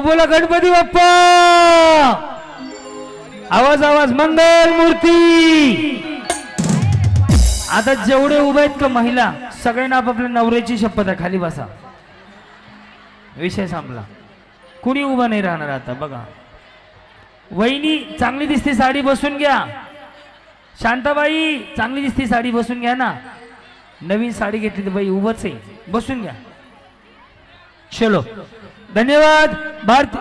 बोला गणपती बाप्पा! आवाज आवाज मंगल मूर्ती! आता जेवढे उभे आहेत का महिला सगळ्यांना आपापल्या नवऱ्याची शपथ आहे. खाली बसा. विषय संपला. कुणी उभा नाही राहणार आता बघा. वहिनी चांगली दिसते साडी बसून घ्या. शांताबाई चांगली दिसते साडी बसून घ्या ना. नवीन साडी घेतली तर बाई उभंच आहे. बसून घ्या. चलो. धन्यवाद। भारत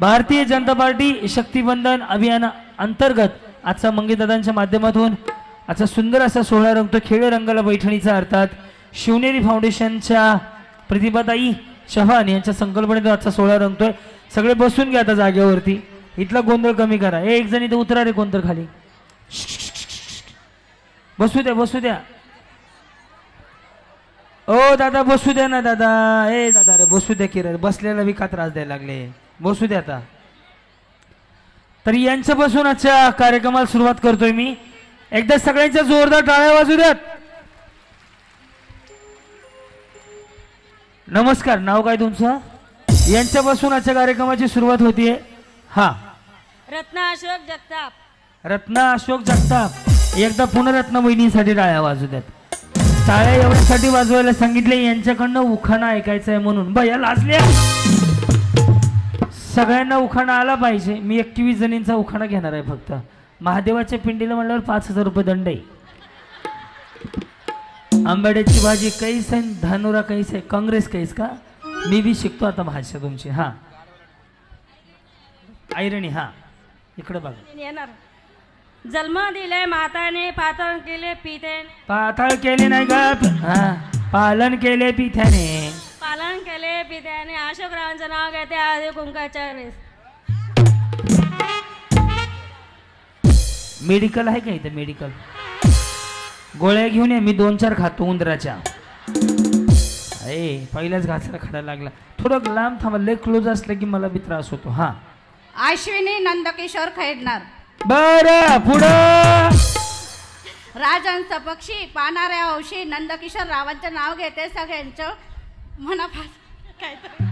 भारतीय जनता पार्टी शक्तिबंधन अभियाना अंतर्गत आजचा मंगेदादांच्या माध्यमातून आजचा सुंदर असा सोहळा रंगतो. खेळ रंगाला बैठणीचा अर्थात शिवनेरी फाउंडेशनच्या प्रतिभाताई चव्हाण यांच्या संकल्पनेतून आजचा सोहळा रंगतोय. सगळे बसून घ्या आता जागेवरती. इथला गोंधळ कमी करा. ए एक जण इथं उतरा रे कोणतर खाली. बसू द्या बसू द्या. ओ दादा बसू द्या ना दादा. ए दादा रे बसू द्या की रे बसलेला बी का त्रास द्यायला लागले. बसू द्या आता. तर यांच्यापासून आजच्या कार्यक्रमाला सुरुवात करतोय मी. एकदा सगळ्यांच्या जोरदार टाळ्या वाजू द्यात. नमस्कार नाव काय तुमचं? यांच्यापासून आजच्या कार्यक्रमाची सुरुवात होतीये. हा. रत्ना अशोक जगताप. रत्ना अशोक जगताप. एकदा पुन्हा रत्ना बहिणीसाठी टाळ्या वाजू द्यात. टाळ्या एवढ्यासाठी वाजवायला सांगितले यांच्याकडनं उखाणा ऐकायचं आहे म्हणून बया लाजल्या सगळ्यांना उखाणा आला पाहिजे. मी एकवीस जणींचा उखाणा घेणार आहे फक्त. महादेवाच्या पिंडीला म्हणल्यावर पाच हजार रुपये दंड आहे. आंबाड्याची भाजी कैस आहे धानुरा कैस आहे काँग्रेस कैस का? मी बी शिकतो आता भाषा तुमची. हा. ऐरणी हा. इकडे बघा. येणार. जन्म दिले माताने पातळ केले पितेने पाताळ केले नाही का हा. पालन केले पिथ्याने पालन केले पित्याने. अशोकरावांचं नाव घेते आधी कुंकाच्या वेळेस मेडिकल आहे का इथं मेडिकल? गोळ्या घेऊन ये मी दोन चार खातो उंदराच्या. ए पहिल्याच घासाला खडा लागला. थोडं लांब थांबा लय क्लोज असलं की मला बी त्रास होतो. हा. अश्विनी नंदकिशोर खैरनार बर पुढं. राजांचा पक्षी पाहणाऱ्या हौशी नंदकिशोर रावांचं नाव घेते सगळ्यांचं. मनापासून काहीतरी.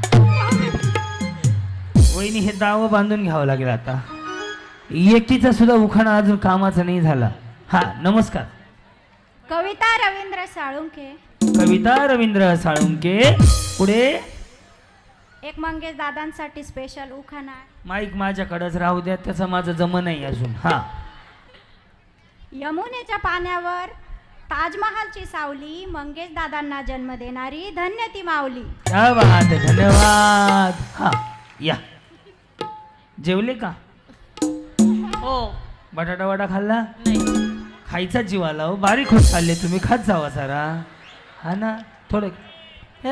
वहिनी हे दाव बांधून घ्यावं लागेल आता. एकीचा सुद्धा उखाणा अजून कामाचा नाही झाला. हा नमस्कार. कविता रवींद्र साळुंखे कविता रवींद्र साळुंके. पुढे. एक मंगेश दादांसाठी स्पेशल उखाणा. माईक माझ्याकडेच राहू द्या त्याचा माझं जम नाही अजून. हा. यमुनेच्या पाण्यावर ताजमहालची सावली मंगेश दादांना जन्म देणारी धन्य ती माऊली. क्या बात आहे धन्यवाद. हा या. जेवले का? हो. बटाटा वडा खाल्ला? नाही. खायचा जीव आला हो. बारीक होत चालले तुम्ही. खात जावा सारा हा ना थोडं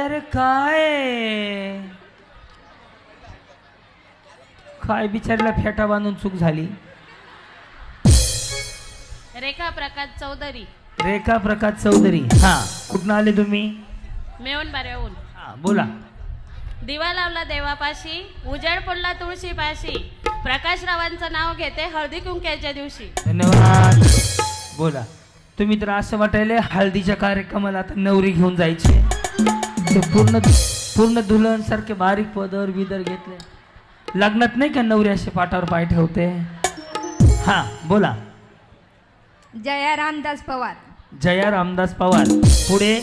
अरे काय? काय बिचारीला फेटा बांधून चूक झाली? रेखा प्रकाश चौधरी. रेखा प्रकाश चौधरी. हा कुठनं आले तुम्ही? मेवून बाऱ्याहून हा बोला. दिवा लावला देवापाशी उजेड पडला तुळशी पाशी प्रकाश रावांचं नाव घेते हळदी कुंक्याच्या दिवशी. धन्यवाद. बोला. तुम्ही तर असं वाटायले हळदीच्या कार्यक्रमाला आता नवरी घेऊन जायचे. ते पूर्ण पूर्ण दुल्हन सारखे बारीक पदर बिदर घेतले. लग्नात नाही का नवरी असे पाटावर पाय ठेवते? हा बोला. जया रामदास पवार. जया रामदास पवार. पुढे?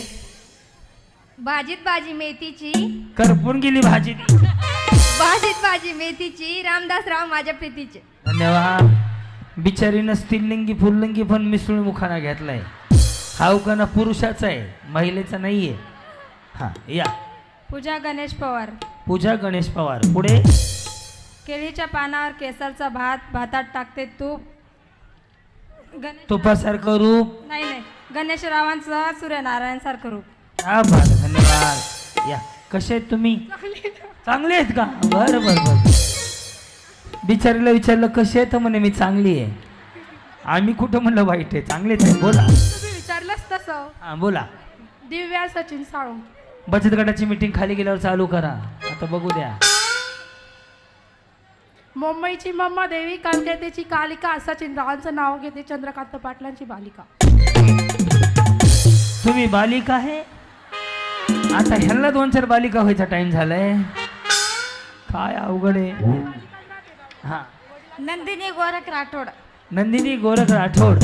भाजीत भाजी मेथीची. करपून गेली भाजी. ती. भाजीत भाजी मेथीची. रामदास राव माझ्या प्रीतीचे. धन्यवाद. बिचारीनं स्त्रीलिंगी फुल्लिंगी पण मिसळून मुखाना घेतलाय. हा उखाणा पुरुषाचा आहे महिलेचा नाहीये. हा या. पूजा गणेश पवार. पूजा गणेश पवार. पुढे? केळीच्या पानावर केसरचा भात भातात टाकते तूप. तुपासारखं रूप. नाही नाही. गणेशरावांचं सूर्यनारायण सारखं रूप हा धन्यवाद. या. कसे आहेत तुम्ही? चांगले आहेत का? बरं बरं बरं. बिचारीला विचारलं कसे आहेत? तर म्हणे मी चांगली आहे. आम्ही कुठं? म्हणलं वाईट आहे. चांगलेच आहे बोला. तुम्ही विचारलंच तसं. हा बोला. दिव्या सचिन साळू बचत गटाची मीटिंग खाली गेल्यावर चालू करा. आता बघू द्या. मुंबईची मम्मा देवी कलकत्त्याची कालिका सचिन रावांचं नाव घेते चंद्रकांत पाटलांची बालिका. तुम्ही बालिका आहे? आता ह्यांना दोन चार बालिका व्हायचा टाइम झालाय. काय अवघड आहे. हा. नंदिनी गोरख राठोड. नंदिनी गोरख राठोड.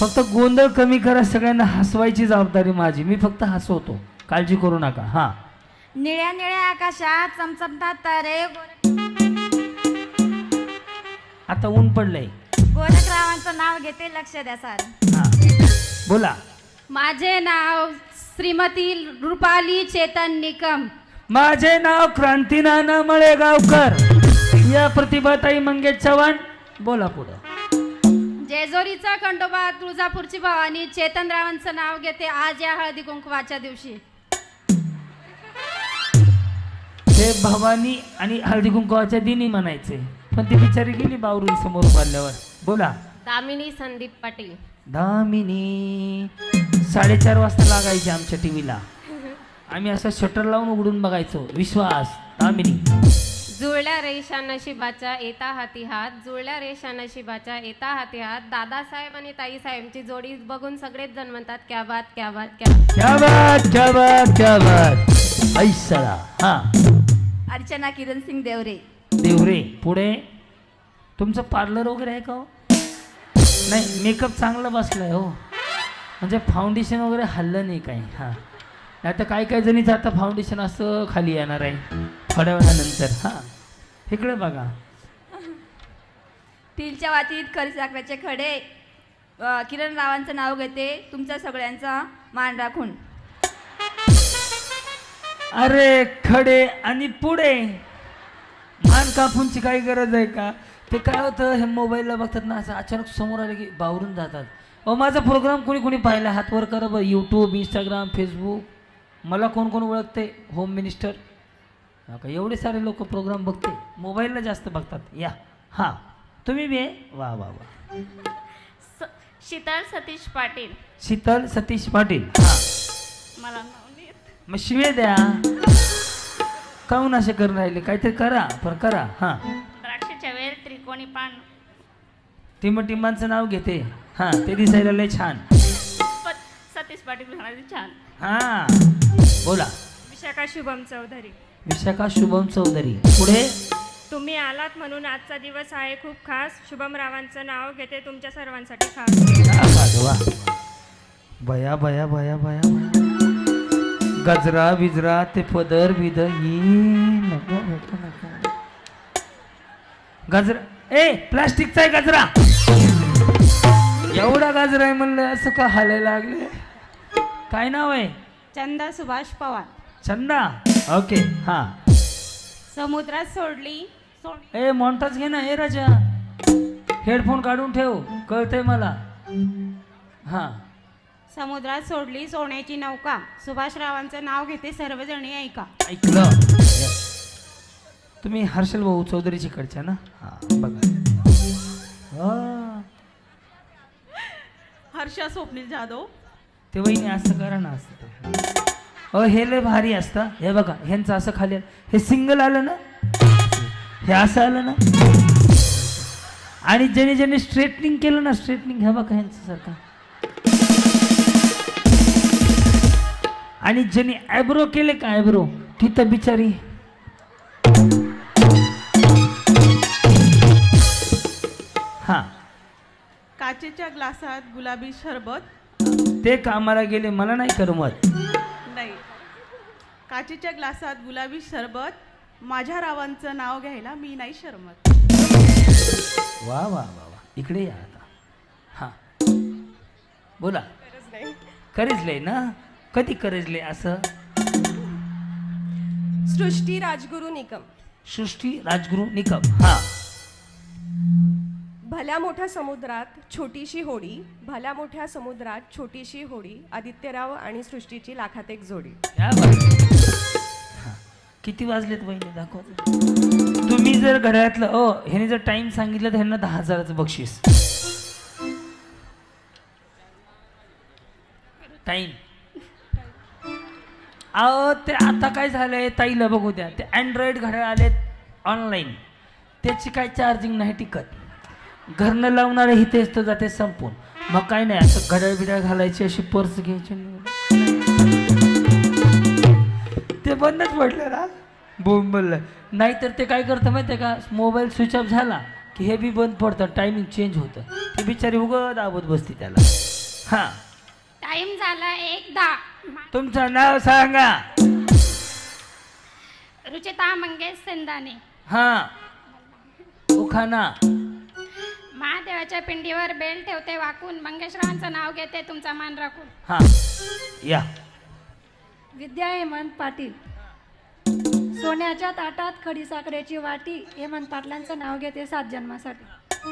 फक्त गोंधळ कमी करा सगळ्यांना हसवायची जबाबदारी माझी. मी फक्त हसवतो. काळजी करू नका. हा. निळ्या निळ्या आकाशात चमचमतात तारे. गोरख- आता ऊन पडलंय. गोरखरावांचं नाव घेते लक्ष द्या सर. हा. बोला. माझे नाव श्रीमती रुपाली चेतन निकम. माझे नाव क्रांती नाना मळेगावकर. या प्रतिभाताई मंगेश चव्हाण. बोला पुढं. जेजोरीचा खंडोबा तुळजापूरची भवानी चेतनरावांचं नाव घेते आज या हळदी कुंकवाच्या दिवशी. ते भवानी आणि हळदी कुंकवाच्या दिनी म्हणायचे. पण ती बिचारी गेली बावरून समोर पाडल्यावर. बोला. दामिनी संदीप पाटील. दामिनी साडेचार वाजता लागायचे आमच्या टीव्हीला. आम्ही असं शटर लावून उघडून बघायचो. विश्वास दामिनी. जुळल्या रेषा नशिबाच्या येता हाती हात जुळल्या रेषा नशिबाच्या येता हाती हात. दादासाहेब आणि ताईसाहेबची जोडी बघून सगळेच जण म्हणतात क्या बात क्या बात क्या बात." क्या बात क्या बात क्या बात. ऐसा हा. अर्चना किरण सिंग देवरे. देवरे पुढे? तुमचं पार्लर वगैरे आहे का हो? नाही मेकअप चांगला बसलाय हो. म्हणजे फाउंडेशन वगैरे हल्लं नाही काही. हां. नाही तर काही काही जणीचं आता फाउंडेशन असं खाली येणार आहे. थोड्या वेळानंतर हां. इकडे बघा. तिलच्या वातीत खरसाकराचे खडे. अ, किरण रावांचं नाव घेते. तुमच्या सगळ्यांचा मान राखून. अरे खडे आणि पुढे. मान कापूनची काही गरज आहे का? ते काय होतं हे मोबाईलला बघतात ना असं अचानक समोर आले की बावरून जातात. अहो माझा प्रोग्राम कोणी कोणी पाहिला? हात वर करा बरं. यूट्यूब इंस्टाग्राम फेसबुक मला कोण कोण ओळखते? होम मिनिस्टर का? एवढे सारे लोक प्रोग्राम बघते. मोबाईलला जास्त बघतात. या. हां. तुम्ही बी वा वा वा. शीतल सतीश पाटील. शीतल सतीश पाटील. हां. मला नाव नाही येत. मग शिवे द्या. काहून असे करून राहिले? काहीतरी करा पण करा हां. द्राक्षाच्या वेळ त्रिकोणी पान. टिंब टिंबांचं नाव घेते. हां ते दिसायला लय छान. प- सतीश पाटील म्हणाले छान. हां बोला. विशाखा शुभम चौधरी. विशाखा शुभम चौधरी. पुढे? तुम्ही आलात म्हणून आजचा दिवस आहे खूप खास. शुभम रावांचं नाव घेते तुमच्या सर्वांसाठी खास. बया बया बया बया बया. गजरा बिजरा ते पदर बिदर ये नको नको नको गजरा. ए प्लास्टिकचा आहे गजरा. एवढा गजरा आहे म्हणलं असं का हालायला लागले? काय नाव आहे? चंदा सुभाष पवार. चंदा? ओके हां. समुद्रात सोडली. सोड ए मॉन्टाज घे ना ए राजा. हेडफोन काढून ठेव कळतंय मला. हां. समुद्रात सोडली सोन्याची नौका. सुभाषरावांचं नाव घेते सर्वजणी ऐका. ऐकलं. तुम्ही हर्षल भाऊ चौधरीची कडच्या ना? हां बघा. हर्षा स्वप्नील जाधव. ते वहिनी असं करा ना असं ते. अ हे लय भारी असतं. हे बघा ह्यांचं असं खाली. हे सिंगल आलं ना? हे असं आलं ना? आणि ज्याने ज्याने स्ट्रेटनिंग केलं ना स्ट्रेटनिंग हे बघा ह्यांचं सारखं. आणि ज्यांनी आयब्रो केले का आयब्रो? तिथं बिचारी. हा. काचेच्या ग्लासात गुलाबी सरबत ते कामाला गेले? मला नाही करमत. नाही. काचेच्या ग्लासात गुलाबी सरबत माझ्या रावांचं नाव घ्यायला मी नाही शरमत. वा वा वा वा. इकडे या आता. हा. बोला. करेजले ना? कधी करेजले असं? सृष्टी राजगुरू निकम. सृष्टी राजगुरू निकम हा. भल्या मोठ्या समुद्रात छोटीशी होडी भल्या मोठ्या समुद्रात छोटीशी होडी आदित्यराव आणि सृष्टीची लाखात एक जोडी. हा. किती वाजलेत वहिनी दाखव. तुम्ही जर घड्याळातलं ओ ह्याने जर टाइम सांगितलं तर ह्यांना दहा हजाराचं बक्षीस. टाइम अहो ते आता काय झालंय? ताईला बघू द्या. ते अँड्रॉइड घड्याळ आलेत ऑनलाईन त्याची काय चार्जिंग नाही टिकत. घरनं लावणारे हितेच तर जाते संपून. मग काय नाही असं घड्याळ बिड्याळ घालायची अशी पर्स घ्यायची. ते बंदच पडलं ना. बोंबल नाहीतर ते काय करतं माहिती आहे का? मोबाईल स्विच ऑफ झाला की हे बी बंद पडतं टायमिंग चेंज होतं. ते बिचारी उगं दाबत बसते त्याला. हां. टाइम झाला एकदा. तुमचं नाव सांगा. रुचिता मंगेश सेंदाने हां. उखाना. महादेवाच्या पिंडीवर बेल ठेवते वाकून. मंगेशरावांचं नाव घेते तुमचा मान राखून. हां. या. विद्या हेमंत पाटील. सोन्याच्या ताटात खडीसाखरेची वाटी. हेमंत पाटलांचं नाव घेते सात जन्मासाठी.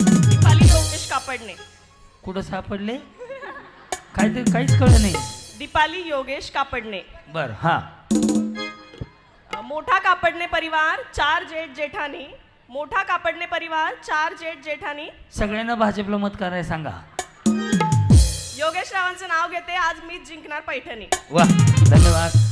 दीपाली कापडणे. कुठं सापडले? काहीतरी काहीच कळलं नाही. दीपाली योगेश कापडणे. बरं हां. अ, मोठा कापडणे परिवार चार जेठ जेठानी. मोठा कापडणे परिवार चार जेठ जेठानी. सगळ्यांना भाजपला मत करायला सांगा. योगेश रावांचं नाव घेते. आज मीच जिंकणार पैठणी. वा धन्यवाद.